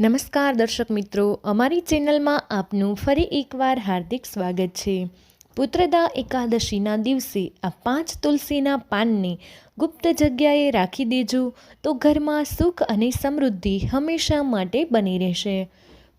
નમસ્કાર દર્શક મિત્રો, અમારી ચેનલમાં આપનું ફરી એકવાર હાર્દિક સ્વાગત છે. પુત્રદા એકાદશીના દિવસે આ પાંચ તુલસીના પાનને ગુપ્ત જગ્યાએ રાખી દેજો, તો ઘરમાં સુખ અને સમૃદ્ધિ હંમેશા માટે બની રહેશે.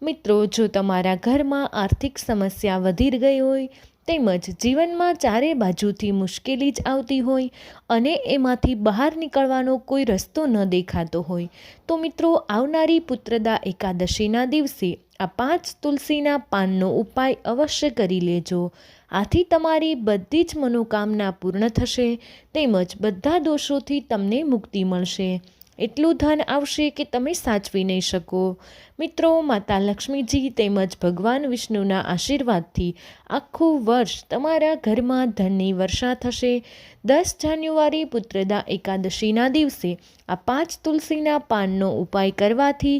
મિત્રો, જો તમારા ઘરમાં આર્થિક સમસ્યા વધી ગઈ હોય તેમજ જીવનમાં ચારે બાજુથી મુશ્કેલી જ આવતી હોય અને એમાંથી બહાર નીકળવાનો કોઈ રસ્તો ન દેખાતો હોય. તો મિત્રો, આવનારી પુત્રદા એકાદશીના દિવસે આ પાંચ તુલસીના પાનનો ઉપાય અવશ્ય કરી લેજો. આથી તમારી બધી જ મનોકામના પૂર્ણ થશે, તેમજ બધા દોષોથી તમને મુક્તિ મળશે. એટલું ધન આવશે કે તમે સાચવી નહીં શકો. મિત્રો, માતા લક્ષ્મીજી તેમજ ભગવાન વિષ્ણુના આશીર્વાદથી આખું વર્ષ તમારા ઘરમાં ધનની વર્ષા થશે. દસ જાન્યુઆરી પુત્રદા એકાદશીના દિવસે આ પાંચ તુલસીના પાનનો ઉપાય કરવાથી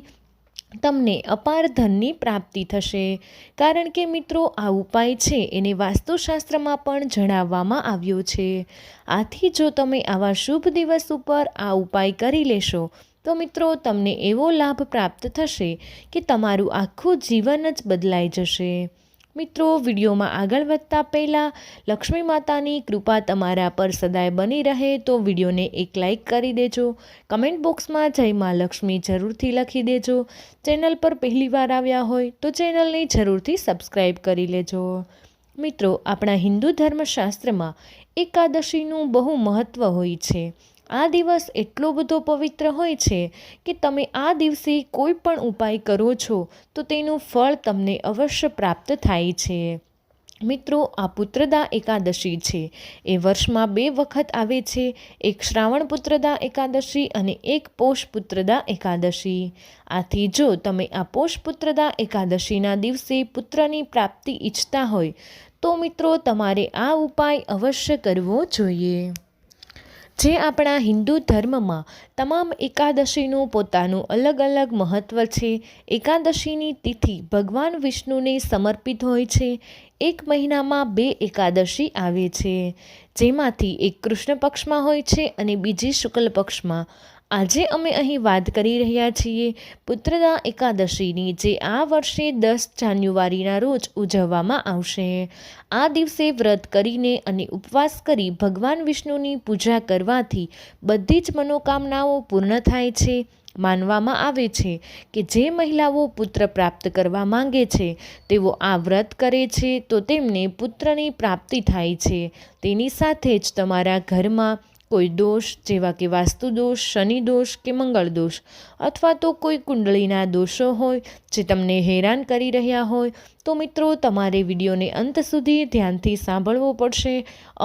તમને અપાર ધનની પ્રાપ્તિ થશે. કારણ કે મિત્રો, આ ઉપાય છે એને વાસ્તુશાસ્ત્રમાં પણ જણાવવામાં આવ્યો છે. આથી જો તમે આવા શુભ દિવસ ઉપર આ ઉપાય કરી લેશો, તો મિત્રો, તમને એવો લાભ પ્રાપ્ત થશે કે તમારું આખું જીવન જ બદલાઈ જશે. મિત્રો, વિડીયોમાં આગળ વધતા પહેલાં લક્ષ્મી માતાની કૃપા તમારા પર સદાય બની રહે તો વિડીયોને એક લાઈક કરી દેજો. કમેન્ટ બોક્સમાં જય મા લક્ષ્મી જરૂરથી લખી દેજો. ચેનલ પર પહેલીવાર આવ્યા હોય તો ચેનલને જરૂરથી સબસ્ક્રાઈબ કરી લેજો. મિત્રો, આપણા હિન્દુ ધર્મશાસ્ત્રમાં એકાદશીનું બહુ મહત્ત્વ હોય છે. આ દિવસ એટલો બધો પવિત્ર હોય છે કે તમે આ દિવસે કોઈ પણ ઉપાય કરો છો, તો તેનું ફળ તમને અવશ્ય પ્રાપ્ત થાય છે. મિત્રો, આ પુત્રદા એકાદશી છે. એ વર્ષમાં બે વખત આવે છે. એક શ્રાવણ પુત્રદા એકાદશી અને એક પોષ પુત્રદા એકાદશી. આથી જો તમે આ પોષ પુત્રદા એકાદશીના દિવસે પુત્રની પ્રાપ્તિ ઈચ્છતા હોય, તો મિત્રો, તમારે આ ઉપાય અવશ્ય કરવો જોઈએ. જે આપણા હિન્દુ ધર્મમાં તમામ એકાદશીનું પોતાનું અલગ અલગ મહત્ત્વ છે. એકાદશીની તિથિ ભગવાન વિષ્ણુને સમર્પિત હોય છે. એક મહિનામાં બે એકાદશી આવે છે. જેમાંથી એક કૃષ્ણ પક્ષમાં હોય છે અને બીજી શુક્લ પક્ષમાં. આજે અમે અહીં વાત કરી રહ્યા છીએ પુત્રદા એકાદશીની, જે આ વર્ષે દસ જાન્યુઆરીના રોજ ઉજવવામાં આવશે. આ દિવસે વ્રત કરીને અને ઉપવાસ કરી ભગવાન વિષ્ણુની પૂજા કરવાથી બધી જ મનોકામનાઓ પૂર્ણ થાય છે. માનવામાં આવે છે કે જે મહિલાઓ પુત્ર પ્રાપ્ત કરવા માંગે છે, તેઓ આ વ્રત કરે છે તો તેમને પુત્રની પ્રાપ્તિ થાય છે. તેની સાથે જ તમારા ઘરમાં કોઈ દોષ, જેવા કે વાસ્તુ દોષ, શનિ દોષ કે મંગળ દોષ, અથવા તો કોઈ કુંડળીના દોષો હોય જે તમને હેરાન કરી રહ્યા હોય, તો મિત્રો તમારે વિડીયોને અંત સુધી ધ્યાનથી સાંભળવો પડશે.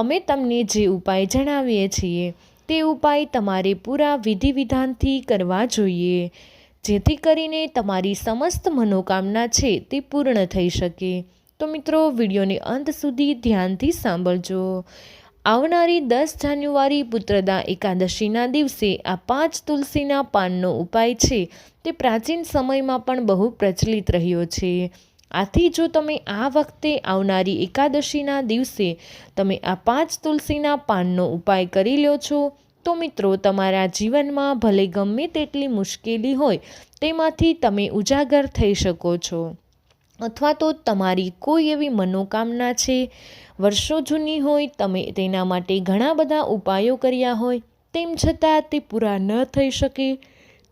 અમે તમને જે ઉપાય જણાવીએ છીએ, તે ઉપાય તમારે પૂરા વિધિ વિધાનથી કરવા જોઈએ. જેથી કરીને તમારી સમસ્ત મનોકામના છે તે પૂર્ણ થઈ શકે. તો મિત્રો, વિડીયોને અંત સુધી ધ્યાનથી સાંભળજો. આવનારી દસ જાન્યુઆરી પુત્રદા એકાદશીના દિવસે આ પાંચ તુલસીના પાનનો ઉપાય છે તે પ્રાચીન સમયમાં પણ બહુ પ્રચલિત રહ્યો છે. આથી જો તમે આ વખતે આવનારી એકાદશીના દિવસે તમે આ પાંચ તુલસીના પાનનો ઉપાય કરી લો છો, તો મિત્રો તમારા જીવનમાં ભલે ગમે તેટલી મુશ્કેલી હોય તેમાંથી તમે ઉજાગર થઈ શકો છો. અથવા તો તમારી કોઈ એવી મનોકામના છે, વર્ષો જૂની હોય, તમે તેના માટે ઘણા બધા ઉપાયો કર્યા હોય, તેમ છતાં તે પૂરા ન થઈ શકે.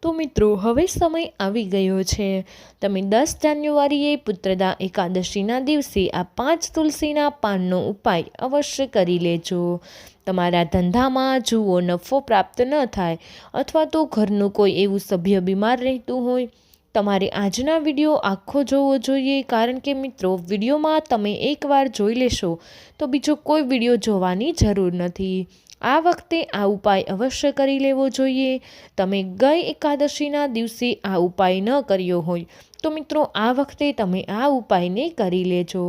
તો મિત્રો, હવે સમય આવી ગયો છે. તમે દસ જાન્યુઆરીએ પુત્રદા એકાદશીના દિવસે આ પાંચ તુલસીના પાનનો ઉપાય અવશ્ય કરી લેજો. તમારા ધંધામાં જુઓ, નફો પ્રાપ્ત ન થાય અથવા તો ઘરનું કોઈ એવું સભ્ય બીમાર રહેતું હોય તમારે આજના વીડિયો આખો જોવો જોઈએ, કારણ કે મિત્રો, વિડીયોમાં તમે એકવાર જોઈ લેશો તો બીજો કોઈ વીડિયો જોવાની જરૂર નથી. આ વખતે આ ઉપાય અવશ્ય કરી લેવો જોઈએ. તમે ગઈ એકાદશીના દિવસે આ ઉપાય ન કર્યો હોય તો મિત્રો, આ વખતે તમે આ ઉપાયને કરી લેજો.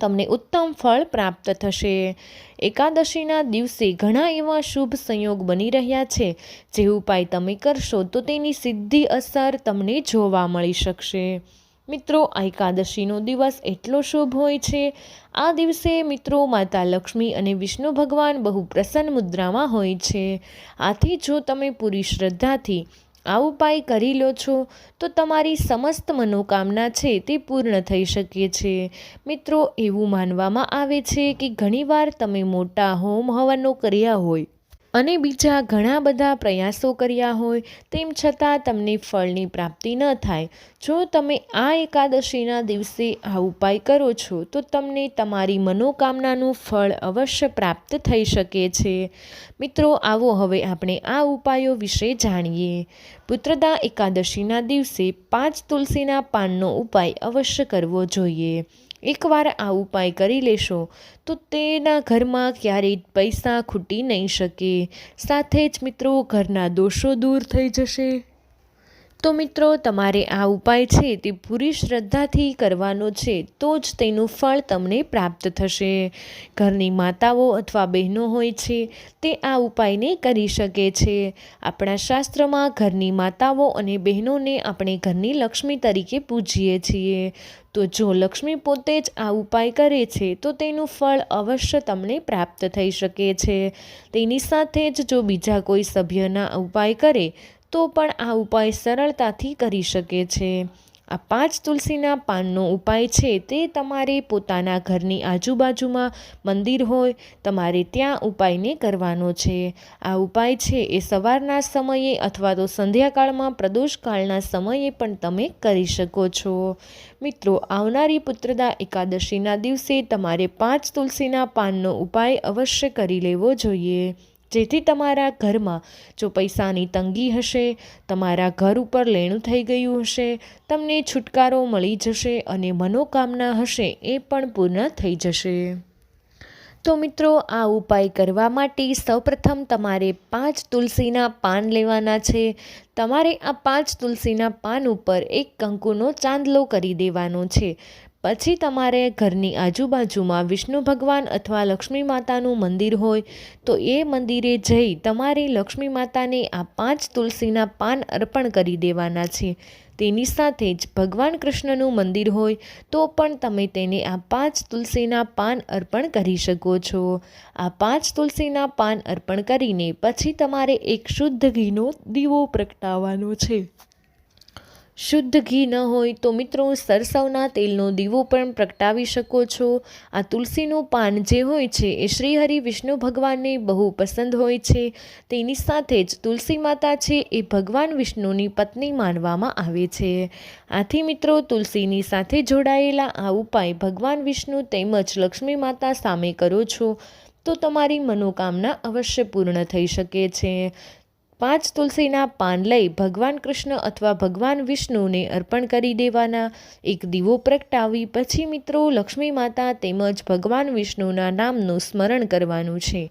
તમને ઉત્તમ ફળ પ્રાપ્ત થશે. એકાદશીના દિવસે ઘણા એવા શુભ સંયોગ બની રહ્યા છે. જે ઉપાય તમે કરશો તો તેની સિદ્ધિ અસર તમને જોવા મળી શકશે. મિત્રો, આ એકાદશીનો દિવસ એટલો શુભ હોય છે. આ દિવસે મિત્રો માતા લક્ષ્મી અને વિષ્ણુ ભગવાન બહુ પ્રસન્ન મુદ્રામાં હોય છે. આથી જો તમે પૂરી શ્રદ્ધાથી આ ઉપાય કરી લો છો તો તમારી સમસ્ત મનોકામના છે તે પૂર્ણ થઈ શકે છે. મિત્રો, એવું માનવામાં આવે છે કે ઘણીવાર તમે મોટા હોમ હવનો કર્યા હોય અને બીજા ઘણા બધા પ્રયાસો કર્યા હોય, તેમ છતાં તમને ફળની પ્રાપ્તિ ન થાય. જો તમે આ એકાદશીના દિવસે આ ઉપાય કરો છો, તો તમને તમારી મનોકામનાનું ફળ અવશ્ય પ્રાપ્ત થઈ શકે છે. મિત્રો, આવો હવે આપણે આ ઉપાયો વિશે જાણીએ. પુત્રદા એકાદશીના દિવસે પાંચ તુલસીના પાનનો ઉપાય અવશ્ય કરવો જોઈએ. એકવાર આ ઉપાય કરી લેશો, તો તેના ઘરમાં ક્યારેય પૈસા ખૂટી નહીં શકે. સાથે જ મિત્રો, ઘરના દોષો દૂર થઈ જશે. તો મિત્રો, તમારે આ ઉપાય છે તે પૂરી શ્રદ્ધાથી કરવાનો છે, તો જ તેનું ફળ તમને પ્રાપ્ત થશે. ઘરની માતાઓ અથવા બહેનો હોય છે, તે આ ઉપાયને કરી શકે છે. આપણા શાસ્ત્રમાં ઘરની માતાઓ અને બહેનોને આપણે ઘરની લક્ષ્મી તરીકે પૂજીએ છીએ. તો જો લક્ષ્મી પોતે જ આ ઉપાય કરે છે, તો તેનું ફળ અવશ્ય તમને પ્રાપ્ત થઈ શકે છે. તેની સાથે જ જો બીજા કોઈ સભ્યના ઉપાય કરે તો પણ આ ઉપાય સરળતાથી કરી શકે છે. આ પાંચ તુલસીના પાનનો ઉપાય છે તે તમારે પોતાના ઘરની આજુબાજુમાં મંદિર હોય, તમારે ત્યાં ઉપાયને કરવાનો છે. આ ઉપાય છે એ સવારના સમયે અથવા તો સંધ્યાકાળમાં પ્રદોષકાળના સમયે પણ તમે કરી શકો છો. મિત્રો, આવનારી પુત્રદા એકાદશીના દિવસે તમારે પાંચ તુલસીના પાનનો ઉપાય અવશ્ય કરી લેવો જોઈએ. જેથી તમારા ઘરમાં જો પૈસાની તંગી હશે, તમારા ઘર ઉપર લેણું થઈ ગયું હશે, તમને છુટકારો મળી જશે અને મનોકામના હશે એ પણ પૂર્ણ થઈ જશે. તો મિત્રો, આ ઉપાય કરવા માટે સૌપ્રથમ તમારે પાંચ તુલસીના પાન લેવાના છે. તમારે આ પાંચ તુલસીના પાન ઉપર એક કંકુનો ચાંદલો કરી દેવાનો છે. પછી તમારે ઘરની આજુબાજુમાં વિષ્ણુ ભગવાન અથવા લક્ષ્મી માતાનું મંદિર હોય, તો એ મંદિરે જઈ તમારી લક્ષ્મી માતાને આ પાંચ તુલસીના પાન અર્પણ કરી દેવાના છે. તેની સાથે જ ભગવાન કૃષ્ણનું મંદિર હોય, તો પણ તમે તેને આ પાંચ તુલસીના પાન અર્પણ કરી શકો છો. આ પાંચ તુલસીના પાન અર્પણ કરીને પછી તમારે એક શુદ્ધ ઘીનો દીવો પ્રગટાવવાનો છે. શુદ્ધ ઘી ન હોય તો મિત્રો સરસવના તેલનો દીવો પણ પ્રગટાવી શકો છો. આ તુલસીનું પાન જે હોય છે એ શ્રીહરિ વિષ્ણુ ભગવાનને બહુ પસંદ હોય છે. તેની સાથે જ તુલસી માતા છે એ ભગવાન વિષ્ણુની પત્ની માનવામાં આવે છે. આથી મિત્રો તુલસીની સાથે જોડાયેલા આ ઉપાય ભગવાન વિષ્ણુ તેમજ લક્ષ્મી માતા સામે કરો છો તો તમારી મનોકામના અવશ્ય પૂર્ણ થઈ શકે છે. પાંચ તુલસીના પાન લઈ ભગવાન કૃષ્ણ અથવા ભગવાન વિષ્ણુને અર્પણ કરી દેવાના. એક દીવો પ્રગટાવી પછી મિત્રો લક્ષ્મી માતા તેમજ ભગવાન વિષ્ણુના નામનું સ્મરણ કરવાનું છે.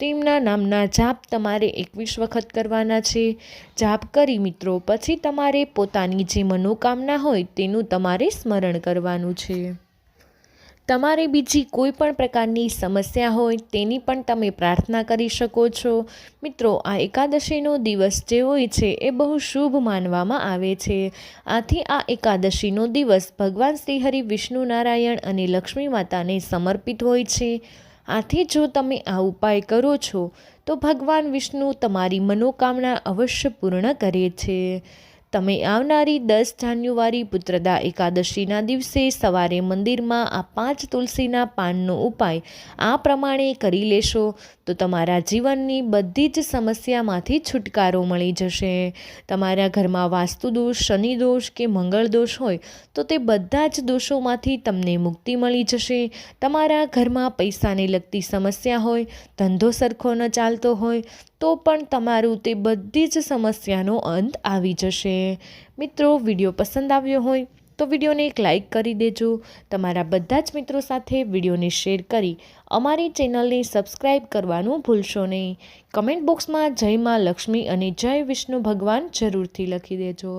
તેમના નામના જાપ તમારે એકવીસ વખત કરવાના છે. જાપ કરી મિત્રો પછી તમારે પોતાની જે મનોકામના હોય તેનું તમારે સ્મરણ કરવાનું છે. તમારે બીજી કોઈ પણ પ્રકારની સમસ્યા હોય તેની પણ તમે પ્રાર્થના કરી શકો છો. મિત્રો, આ એકાદશીનો દિવસ જે હોય છે એ બહુ શુભ માનવામાં આવે છે. આથી આ એકાદશીનો દિવસ ભગવાન શ્રીહરિ, વિષ્ણુ નારાયણ અને લક્ષ્મી માતાને સમર્પિત હોય છે. આથી જો તમે આ ઉપાય કરો છો, તો ભગવાન વિષ્ણુ તમારી મનોકામના અવશ્ય પૂર્ણ કરે છે. તમે આવનારી દસ જાન્યુઆરી પુત્રદા એકાદશીના દિવસે સવારે મંદિરમાં આ પાંચ તુલસીના પાનનો ઉપાય આ પ્રમાણે કરી લેશો, તો તમારા જીવનની બધી જ સમસ્યામાંથી છુટકારો મળી જશે. તમારા ઘરમાં વાસ્તુદોષ શનિદોષ કે મંગળ દોષ હોય, તો તે બધા જ દોષોમાંથી તમને મુક્તિ મળી જશે. તમારા ઘરમાં પૈસાને લગતી સમસ્યા હોય, ધંધો સરખો ન ચાલતો હોય તો પણ તમારું તે બધી જ સમસ્યાનો અંત આવી જશે. મિત્રો, વીડિયો પસંદ આવ્યો હોય તો વિડીયોને એક લાઇક કરી દેજો. તમારા બધા જ મિત્રો સાથે વિડીયોને શેર કરી અમારી ચેનલને સબસ્ક્રાઇબ કરવાનું ભૂલશો નહીં. કમેન્ટ બોક્સમાં જય માં લક્ષ્મી અને જય વિષ્ણુ ભગવાન જરૂરથી લખી દેજો.